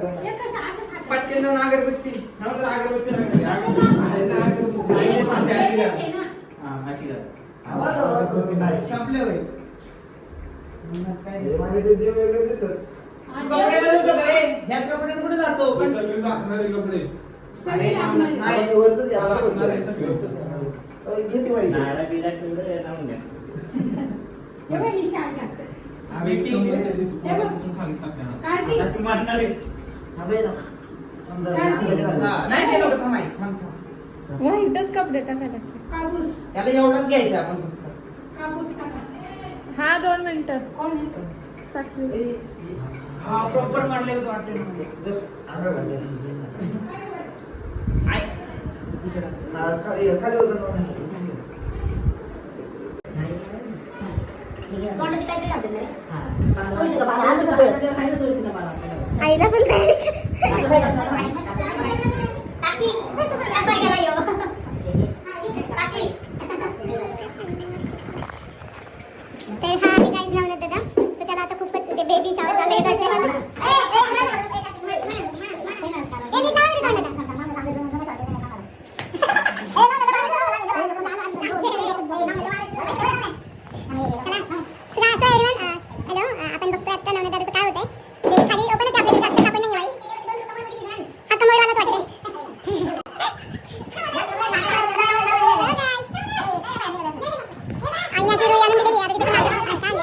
खातं? पटकन जाऊन अगरबत्ती नंतर अगरबत्ती लागली. हा, अशी कर. आवाज आला. संपलं होय. मग काय? हे माझे ते देव वेगळे दिसत आणि कपडे बदलतो का? ए, ह्याच कपड्याने कुठे जातो पण सगळी अरे, लागणार. नाही. वरचं वाईट. द्या. हे बघ, ही शाल घाल. कार्तिक, आता तू मारणार आहे. नाही ते नको. व्हाईटच कपडे टाकायला कापूस. त्याला एवढंच घ्यायचं आपण. कापूस हा दोन मिनिटं. कोण? साक्षी. हा प्रॉपर मारले होते वाटते हा, खाली होतं. आईला पण तर हा मी काहीच नाव त्याचा तर त्याला आता खूपच ते बेबी शावर चालले की त्याचे मला ए ए ए मी शावर हॅलो आपण बघतोय आता नवना दादाचं काय होतंय ते खाली ओपनच आपल्याकडे जास्त कापड नाही वाई हा कमोडवालाच वाटतंय आईनाची रोई आणून दिलेली आता तिथं पण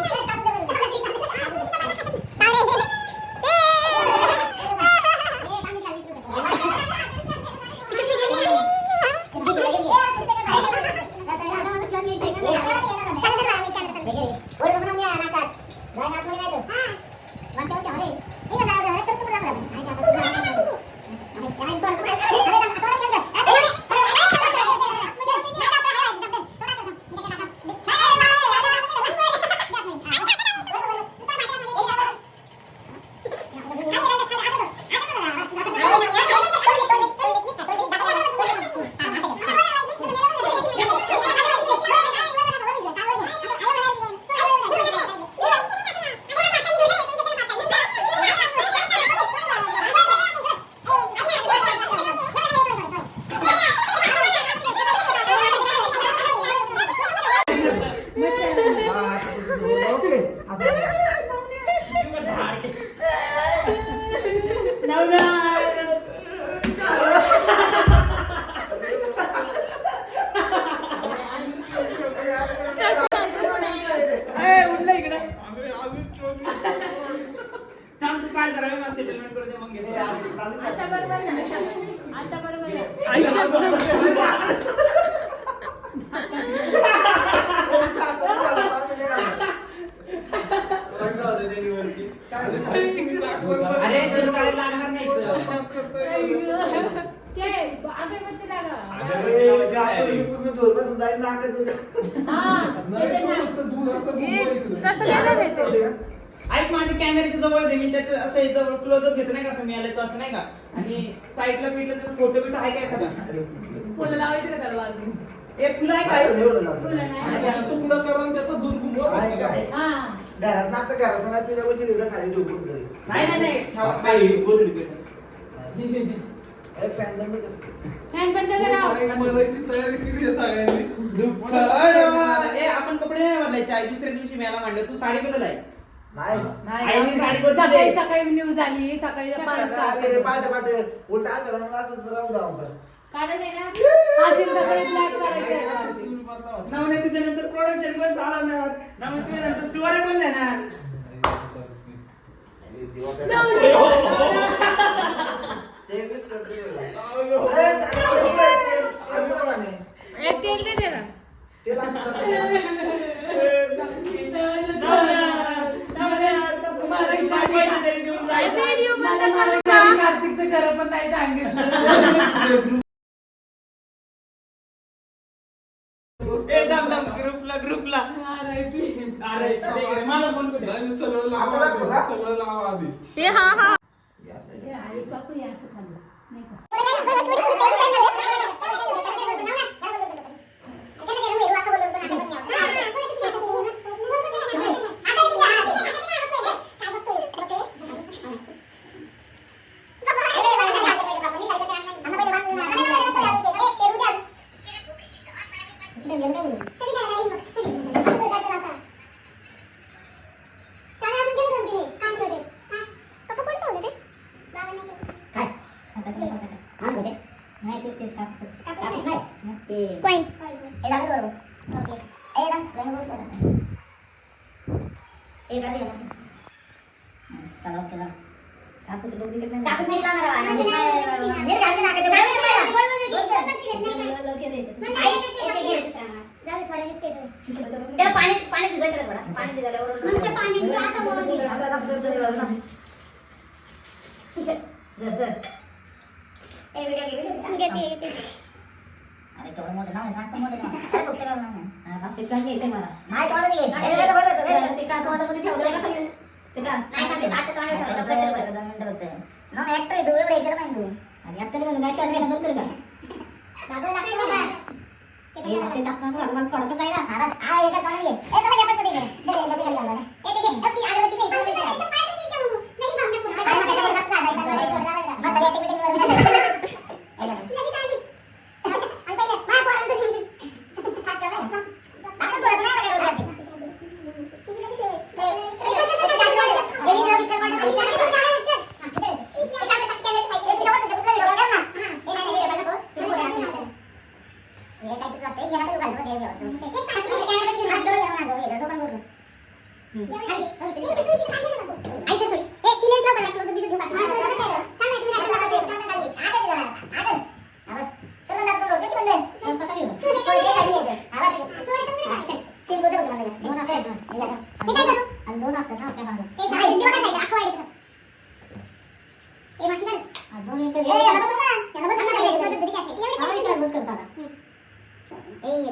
हा, ओके. असं. ए, उठलं इकडे थांब तू काय जरा वेळ सेटलमेंट करू दे मग घे. आता बरोबर झालं. आता बरोबर झालं. आईच्या अरे तुला काय लागणार नाही. ते अगरबत्ती लागा. आता हा, ऐक माझ्या कॅमेऱ्याच्या जवळ दे मी त्याचं असं हे जवळ क्लोजअप घेतो नाही का? असं मिळालं तो असं नाही का? आणि साईडला पिटलं त्याचा फोटो बिटो आहे काय एखादा? फुलं. लावायची का त्याला बाजूला? ए फुलं आहे काय? फुलं नाही. आहे काय? हा. घरात तुझ्या खाली डोकून घरी. नाही नाही नाही. ठेवा बंद. ए आपण कपडे नाही बदलायचे. आहे दुसऱ्या दिवशी मला म्हणलं तू साडी बदल आहे आईने साडी. सकाळी सकाळी न्यूज आली. सकाळी पाटे पाटे उलटा असं रंगला असं तर राहू आपण. कारण आहे ना हासील तसं ब्लॅक करायचं. नवने प्रोडक्शन पण चालवणार नवने स्टोरी पण देणार अरे, देवा काय- ते वीस करते. ए, सारे किती आहे ते? ते मोठं झाले. एक तेल दे त्याला ते लहान करते. पैसे तरी देऊन जायचं. व्हिडिओ मला बंद मला करू का? घरी कार्तिकचं खरं पण नाही सांगितलं. ए, थांब, थांब, ग्रुपला ग्रुपला. RIP. अरे ठीक आहे, मला फोन कुठे सगळं लावा आधी ते हा. हा हे. आई बापू हे असं खाल्लं. नाही का? नाही तेच तेच कापूस कापूस नाही ते कॉइन हे झालं बरोबर ओके ए ना रंग बोल करा ए झालं ना चला चला कापूस बघ तिकडे नाही कापूस नाही लावणार आहे नीट घालते ना कधी त्याला पाणी पाणी भिजवायचं थोडा पाणी भिजवल्यावर ए व्हिडिओ घे व्हिडिओ घेते घेते अरे केवढं मोठं नाव आहे नाटक मोठं नाव आहे. अरे फक्त नाव नाही हा, बाबतीत काय घ्यायचंय मला नाही तोंडात घे ए. ते का? ते नाही नाही तू अरे आता काय काय काय बंद कर का बाबा लागते बघा हे ते जास्त नको लागू, मला थोडं तर जाईल ना. हा, बस. हा, एका तोंडात घे. ए, चला, घ्या पटपट घे. दे, दे, दे, दे, घाल, घाल, घाल. ए, ते घे. ए, ती अगरबत्ती घे, इकडे ठेव. मग त्याला एक हात लावायचा, दोन एक जोडला, मग त्याला एक मिनिट वर घालायचं. ए, घाल. आणि पहिले, माझ्या पोरांचं फास्ट कर, नाही. असं थोडं नाही बघायला लागते. दोन असतात ना त्या मागे दोन मिनिटं घे. आम्हाला विचार बघ करता आता. ए, हे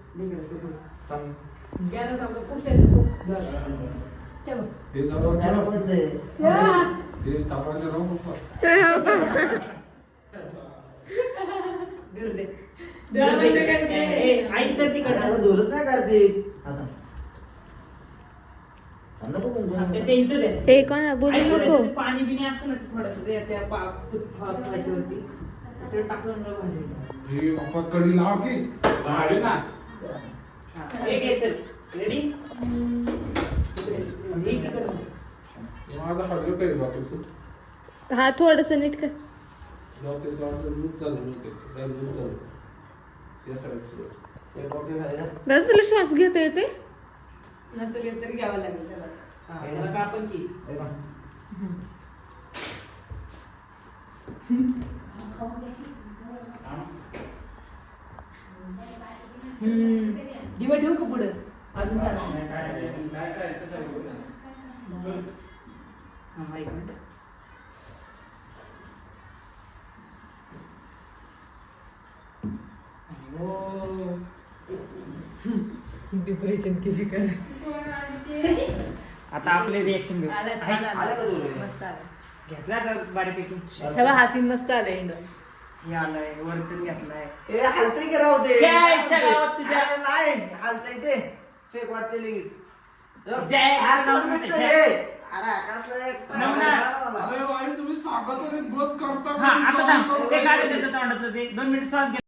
हे कोणा बोलू नको. पाणी बिणी असतं ना ते थोडंसं ते त्या पा- फुट- फा- ठेवायच्यावरती त्याच्यावर टाकलं ना भारी होईल. हे पप्पा कडी लाव की. घ्यायचं रेडी माझा हडलं काही डॉक्टरचं हा थोडस नीट कर. डॉक्टरचं वाटलं चालू नव्हते दूध चालू. या हे खायला. दादा तुला श्वास घेता येतोय? नसेल येत तरी घ्यावं लागेल त्याला. हा, त्याला की हे बघ. दिवा ठेवू का पुढे? अजून काय? हा एक मिनिट. डिप्रेशन कशी कर. आता आपले रिएक्शन घेतला आता बऱ्यापैकी तेव्हा हा सीन मस्त आला इंडो हे आलंय वरतून घेतलाय हे हालतंय की राव ते? जय इच्छा गावात तुझ्या. अरे नाही हालतंय ते फेक वाटते लगेच जय अरे नाव दोन माहिती मिनिटं आहे, हे. अरे एक-. अरे बाई तुम्ही सांगा तरी ब्रत करता हा कधी आता चालू थांब ते करता काढत कधी? येतं तोंडातलं ते दोन मिनिट श्वास घे